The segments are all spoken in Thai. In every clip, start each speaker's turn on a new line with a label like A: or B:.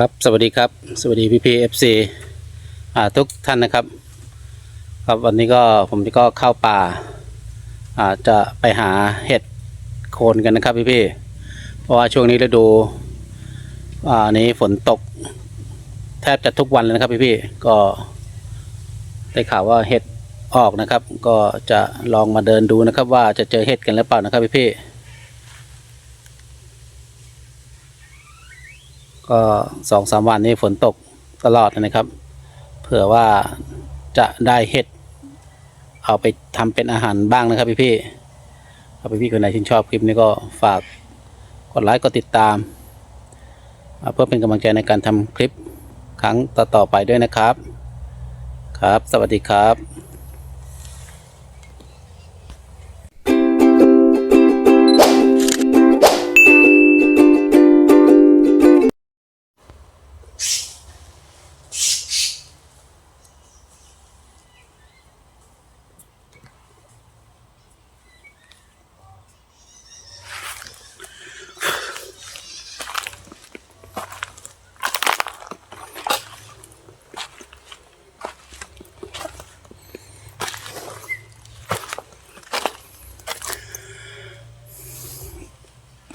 A: ครับสวัสดีครับ สวัสดีพี่พีเอฟซีทุกท่านนะครับ ครับวันนี้ก็ผมก็เข้าป่าอาจะไปหาเห็ดโคนกันนะครับพี่พี่เพราะว่าช่วงนี้ฤดูอ่านี้ฝนตก แทบจะทุกวันเลยนะครับพี่พี่ก็ได้ข่าวว่าเห็ดออกนะครับ ก็จะลองมาเดินดูนะครับ ว่าจะเจอเห็ดกันหรือเปล่านะครับพี่พี่ ก็สองสามวันนี้ฝนตกตลอดนะครับ เผื่อว่าจะได้เห็ด เอาไปทำเป็นอาหารบ้างนะครับพี่พี่ๆเอาไปพี่คนไหนที่นชอบคลิปนี้ก็ฝากกดไลค์กดติดตาม เพื่อเป็นกำลังใจในการทำคลิปครั้งต่อๆไปด้วยนะครับ ครับ สวัสดีครับ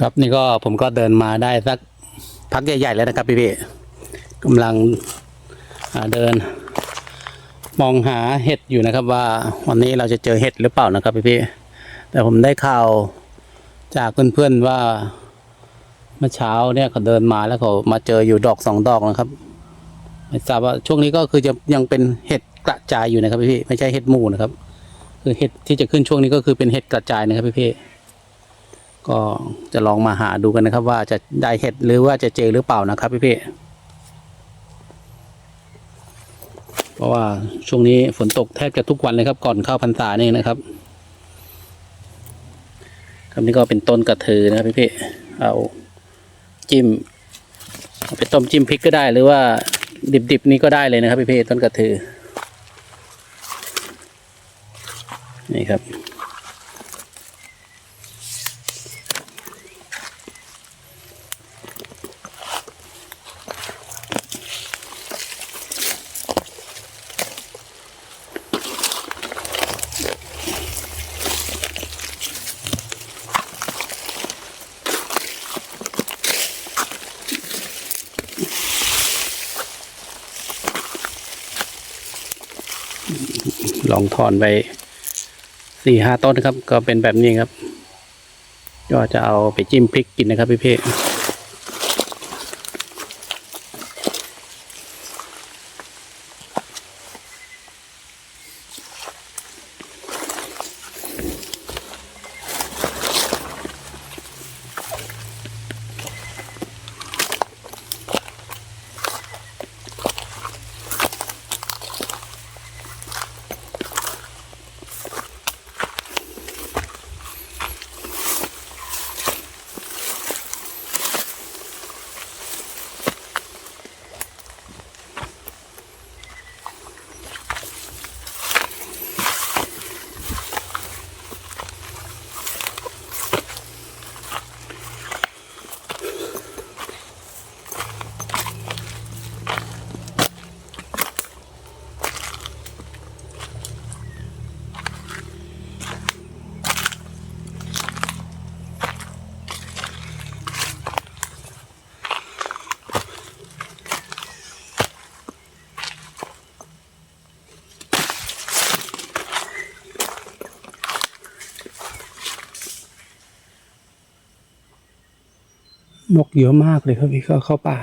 A: ครับนี่ก็ผมก็เดินมาได้สักพักใหญ่ๆแล้วนะครับพี่พี่ๆกำลังเดิน มองหาเห็ดอยู่นะครับ ว่าวันนี้เราจะเจอเห็ดหรือเปล่านะครับพี่พี่ๆแต่ผมได้ข่าวจากเพื่อนๆว่าเมื่อเช้าเนี่ยเขาเดินมาแล้วเขามาเจออยู่ดอกสองดอกนะครับ ไม่ทราบว่าช่วงนี้ก็คือจะยังเป็นเห็ดกระจายอยู่นะครับพี่ๆไม่ใช่เห็ดหมู่นะครับ คือเห็ดที่จะขึ้นช่วงนี้ก็คือเป็นเห็ดกระจายนะครับพี่ๆ ก็จะลองมาหาดูกันนะครับ ว่าจะได้เห็ดหรือว่าจะเจอหรือเปล่านะครับพี่พี่เพราะว่าช่วงนี้ฝนตกแทบจะทุกวันเลยครับ ก่อนเข้าพรรษานี่นะครับครับนี่ก็เป็นต้นกระถือนะครับพี่พี่เอาจิ้มเอาไปต้มจิ้มพริกก็ได้ หรือว่าดิบๆนี้ก็ได้เลยนะครับพี่พี่ต้นกระถือนี่ครับ ลองถอนไปสี่ห้าต้นนะครับ ก็เป็นแบบนี้ครับ ก็จะเอาไปจิ้มพริกกินนะครับพี่เพ่ นกเยอะมากเลยครับพี่เข้าป่า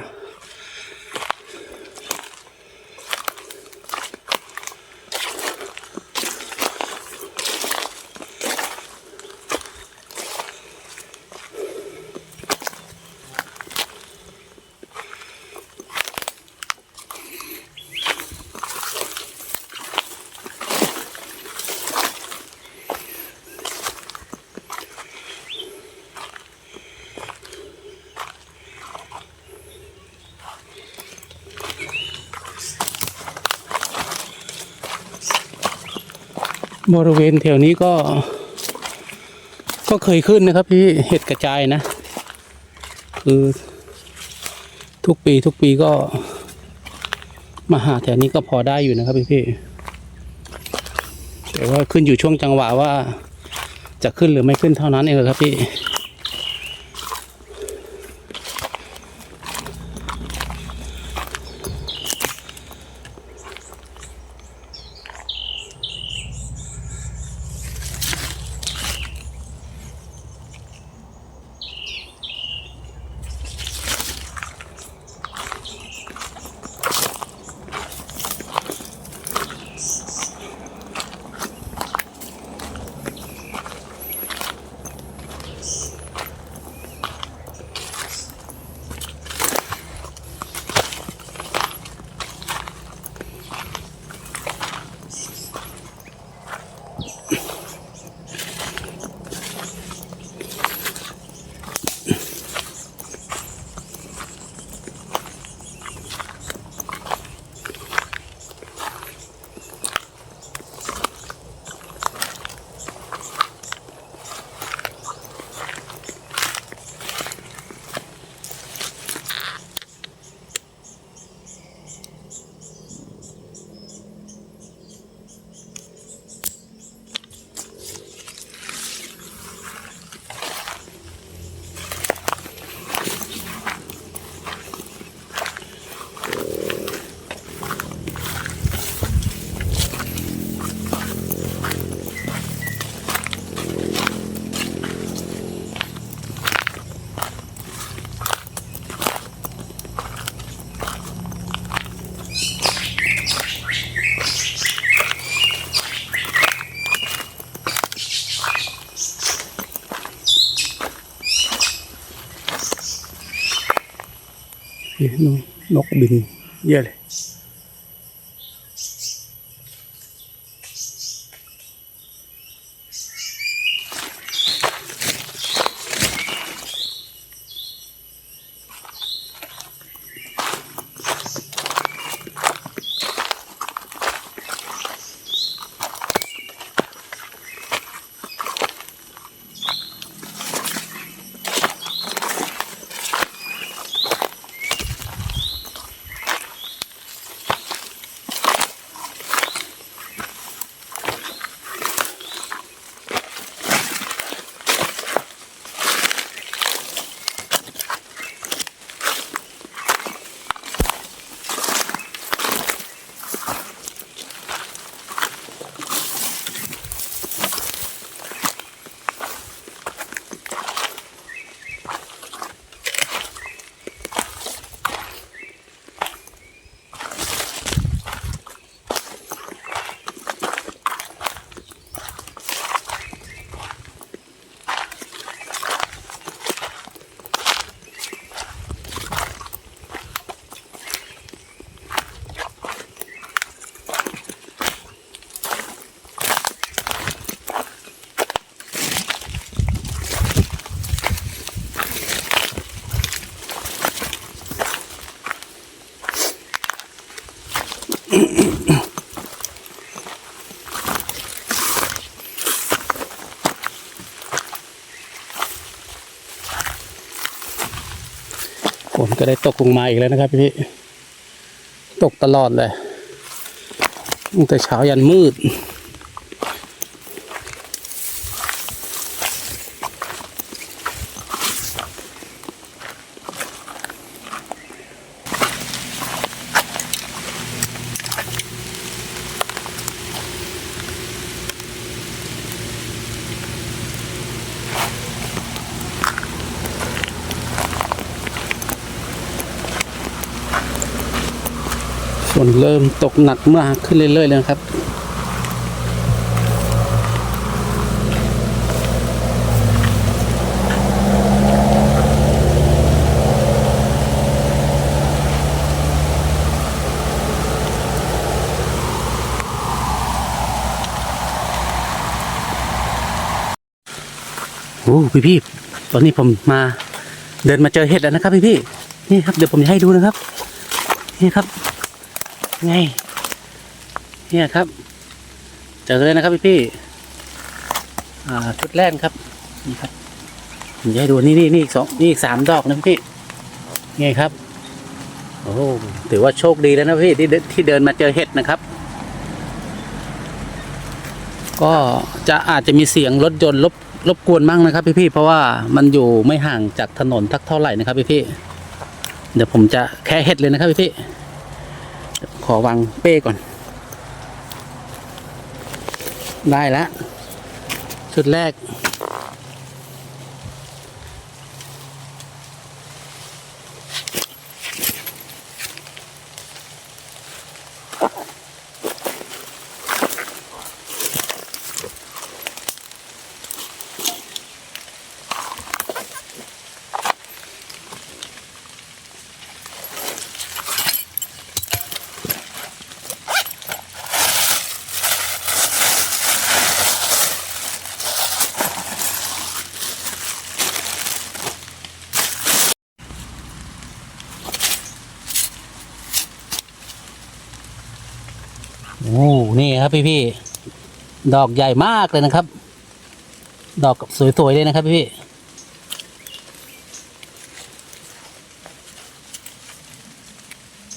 A: บริเวณแถวนี้ก็ ก็เคยขึ้นนะครับพี่เห็ดกระจายนะ คือทุกปีทุกปีก็ มาหาแถวนี้ก็พอได้อยู่นะครับพี่พี่แต่ว่าขึ้นอยู่ช่วงจังหวะว่า จะขึ้นหรือไม่ขึ้นเท่านั้นเองครับพี่ นกบินเยอะเลย ได้ตกลงมาอีกแล้วนะครับพี่ตกตลอดเลยตั้งแต่เช้ายันมืด ฝนเริ่ม ตกหนักมากขึ้นเรื่อยๆเลยครับ โอ้พี่พี่ๆตอนนี้ผมมาเดินมาเจอเห็ดแล้วนะครับพี่พี่ๆนี่ครับเดี๋ยวผมจะให้ดูนะครับ นี่ครับ ไง เนี่ยครับ เจอเลยนะครับพี่พี่ชุดแรกครับ นี่ครับผมจะให้ดูนี่นี่นี่อีกสองนี่อีกสามดอกนะพี่ไงครับ โอ้ถือว่าโชคดีแล้วนะพี่ที่เดินที่เดินมาเจอเห็ดนะครับ ก็จะอาจจะมีเสียงรถยนต์รบรบกวนมั่งนะครับ พี่ๆเพราะว่ามันอยู่ไม่ห่างจากถนนทักเท่าไหร่นะครับ พี่ๆเดี๋ยวผมจะแค่เห็ดเลยนะครับพี่ๆ ขอวางเป้ก่อน ได้แล้วชุดแรก อ้นี่ครับพี่พี่ดอกใหญ่มากเลยนะครับ ดอกสวยๆเลยนะครับพี่พี่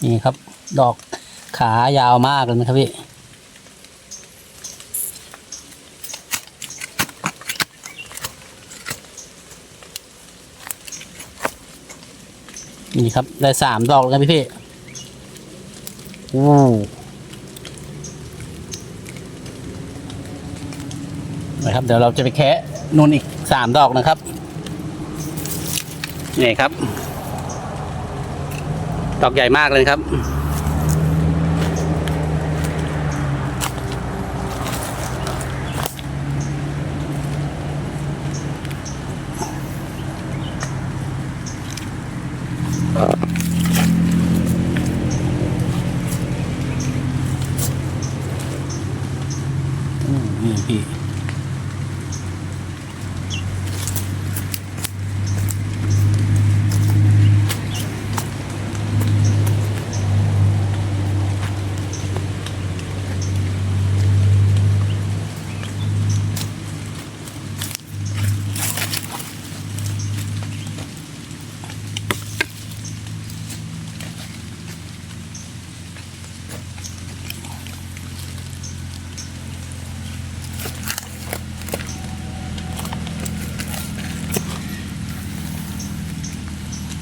A: นี่ครับ ดอกขายาวมากเลยนะครับพี่นี่ครับ ได้สามดอกแล้วพี่พี่ๆโอ้ นะครับ เดี๋ยวเราจะไปแคะนูนอีกสามดอกนะครับนี่ครับ ดอกใหญ่มากเลยครับ อืมนี่พี่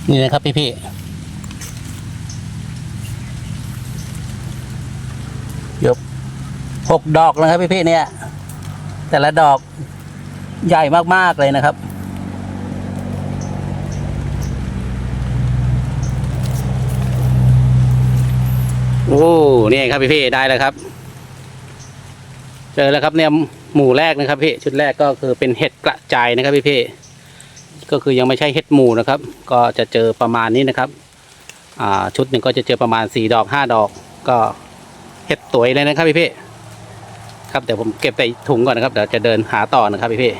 A: นี่นะครับพี่พี่ยกหกดอกนะครับพี่พี่เนี่ย แต่ละดอกใหญ่มาก ๆ เลยนะครับ โอ้นี่ครับพี่พี่ได้แล้วครับ เจอแล้วครับเนี่ยหมู่แรกนะครับพี่ ชุดแรกก็คือเป็นเห็ดกระจายนะครับพี่พี่ ก็คือยังไม่ใช่เห็ดหมูนะครับ ก็จะเจอประมาณนี้นะครับอ่าชุดหนึ่งก็จะเจอประมาณสี่ดอกห้าดอก ก็เห็ดสวยเลยนะครับพี่พี่ครับเดี๋ยวผมเก็บใส่ถุงก่อนนะครับเดี๋ยวจะเดินหาต่อนะครับพี่พี่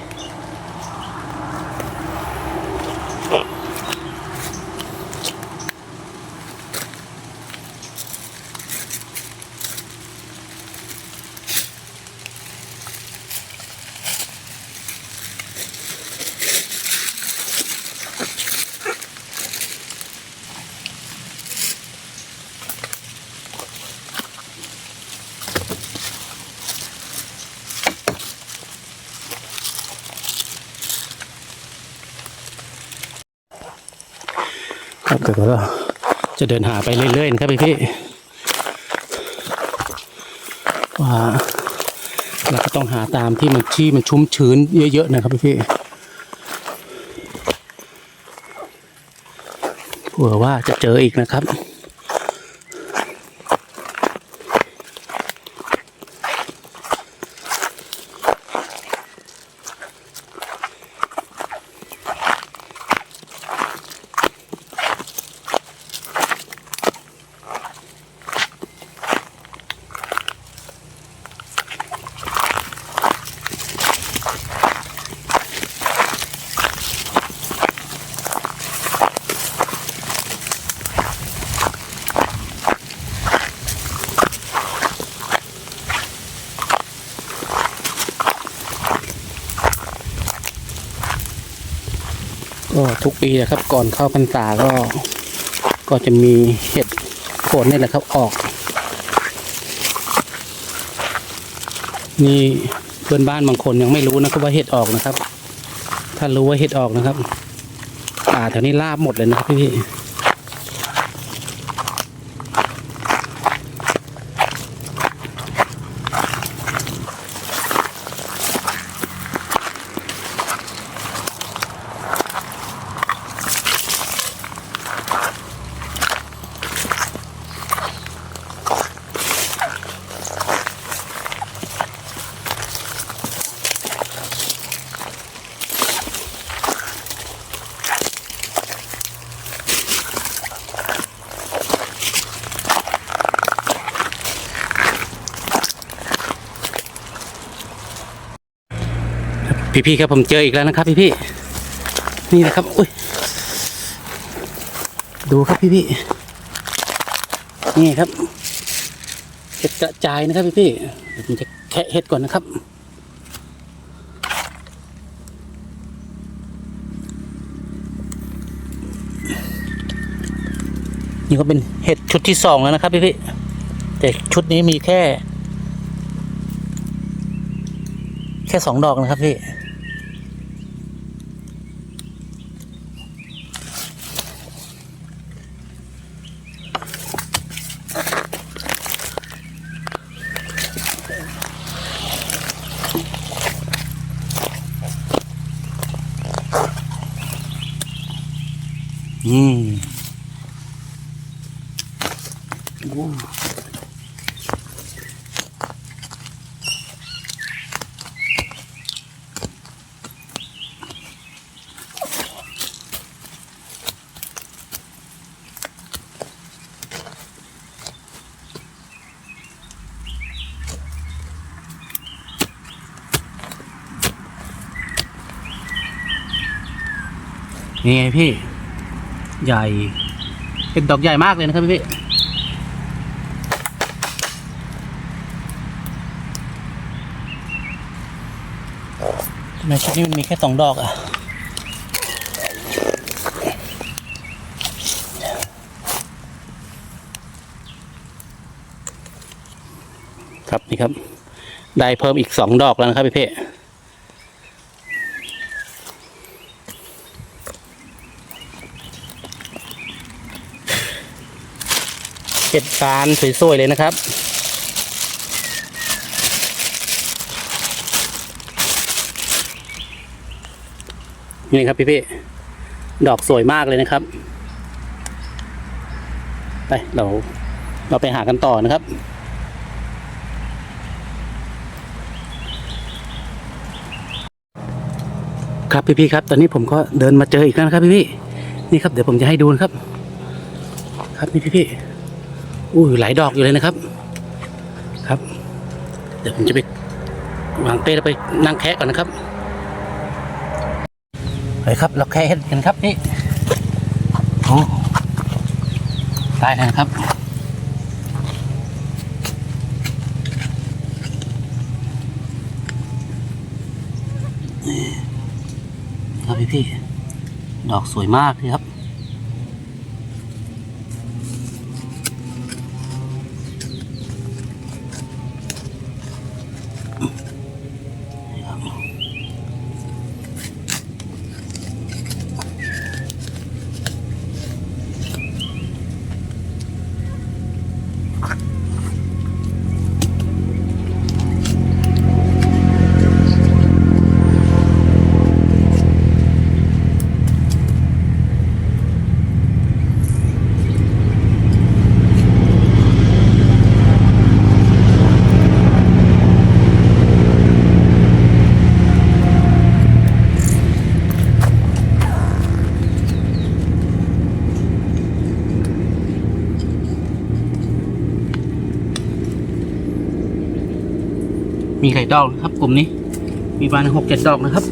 A: ดี๋ยวเราจะเดินหาไปเรื่อยๆนะครับพี่พี่ว่าเราก็ต้องหาตามที่มันที่มันชุ่มชื้นเยอะๆนะครับพี่พี่เผื่อว่าจะเจออีกนะครับ ก็ทุกปีนะครับก่อนเข้าพรรษาก็ก็จะมีเห็ดโคนนี่แหละครับออก นี่เพื่อนบ้านบางคนยังไม่รู้นะครับว่าเห็ดออกนะครับ ถ้ารู้ว่าเห็ดออกนะครับป่าแถวนี้ลาบหมดเลยนะครับพี่ พี่ๆครับผมเจออีกแล้วนะครับพี่ๆนี่นะครับอุ้ยดูครับพี่ๆนี่ครับเห็ดกระจายนะครับพี่ๆเดี๋ยวผมจะแคะเห็ดก่อนนะครับนี่ก็เป็นเห็ดชุดที่สองแล้วนะครับพี่ๆแต่ชุดนี้มีแค่ แค่สองดอกนะครับพี่ นี่ไงพี่ ใหญ่ เป็นดอกใหญ่มากเลยนะครับพี่ทำไมชุดนี้มันมีแค่สองดอกอะครับนี่ครับ ได้เพิ่มอีกสองดอกแล้วนะครับพี่เพ่ เห็ดฟานสวยๆเลยนะครับ นี่ครับพี่พี่ๆดอกสวยมากเลยนะครับ ไปเราเราไปหากันต่อนะครับครับพี่พี่ๆครับ ตอนนี้ผมก็เดินมาเจออีกแล้วนะครับพี่พี่ๆนี่ครับเดี๋ยวผมจะให้ดูนะครับ ครับนี่พี่พี่ๆ อู้ยหลายดอกอยู่เลยนะครับ ครับ เดี๋ยวผมจะไปวางเป้แล้วไปนั่งแคะก่อนนะครับไปครับ เราแค่เห็นกันครับนี่โอ้ได้แล้วนะครับครับพี่พี่ๆดอกสวยมากเลยครับ มีไข่ดอกนะครับ กลุ่มนี้ มีประมาณหกเจ็ดดอกนะครับ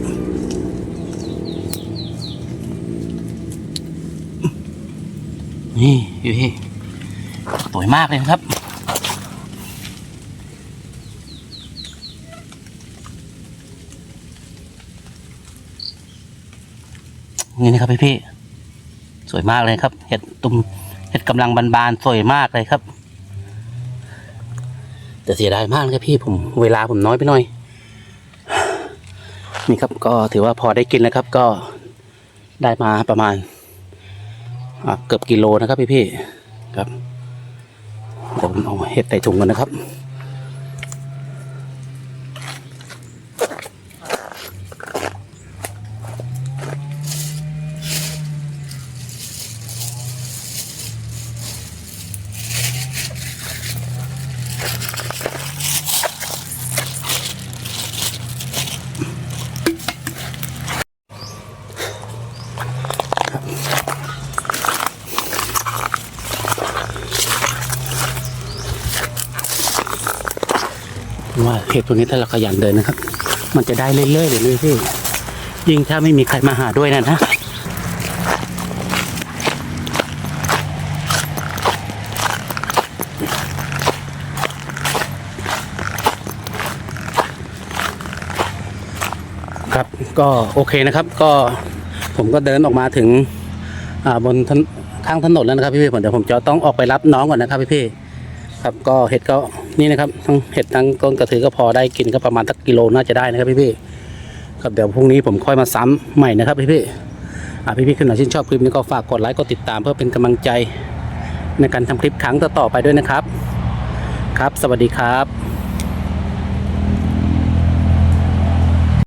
A: นี่อยู่ที่สวยมากเลยครับนี่นะครับพี่พี่สวยมากเลยครับ เห็ดตุ่มเห็ดกำลังบานๆสวยมากเลยครับ แต่เสียดายมากนะครับพี่ผมเวลาผมน้อยไปหน่อย นี่ครับก็ถือว่าพอได้กินแล้วครับก็ได้มาประมาณเกือบกิโลนะครับพี่พี่ๆครับเดี๋ยวผมเอาเห็ดใส่ถุงกันนะครับ ว่าเห็ดตัวนี้ถ้าเราขยันเดินนะครับ มันจะได้เรื่อยๆเลยนะพี่ยิ่งถ้าไม่มีใครมาหาด้วยนะนะครับก็โอเคนะครับก็ผมก็เดินออกมาถึงบนข้างถนนแล้วนะครับพี่ๆผมเดี๋ยวผมจะต้องออกไปรับน้องก่อนนะครับพี่ๆครับก็เห็ดก็ นี่นะครับทั้งเห็ดทั้งต้นกระถือก็พอได้กินก็ประมาณสักกิโลน่าจะได้นะครับพี่ๆครับเดี๋ยวพรุ่งนี้ผมค่อยมาซ้ำใหม่นะครับพี่ๆอ่าพี่ๆขึ้นมาชื่นชอบคลิปนี้ก็ฝากกดไลค์กดติดตามเพื่อเป็นกำลังใจในการทำคลิปครั้งต่อๆไปด้วยนะครับ ครับ สวัสดีครับ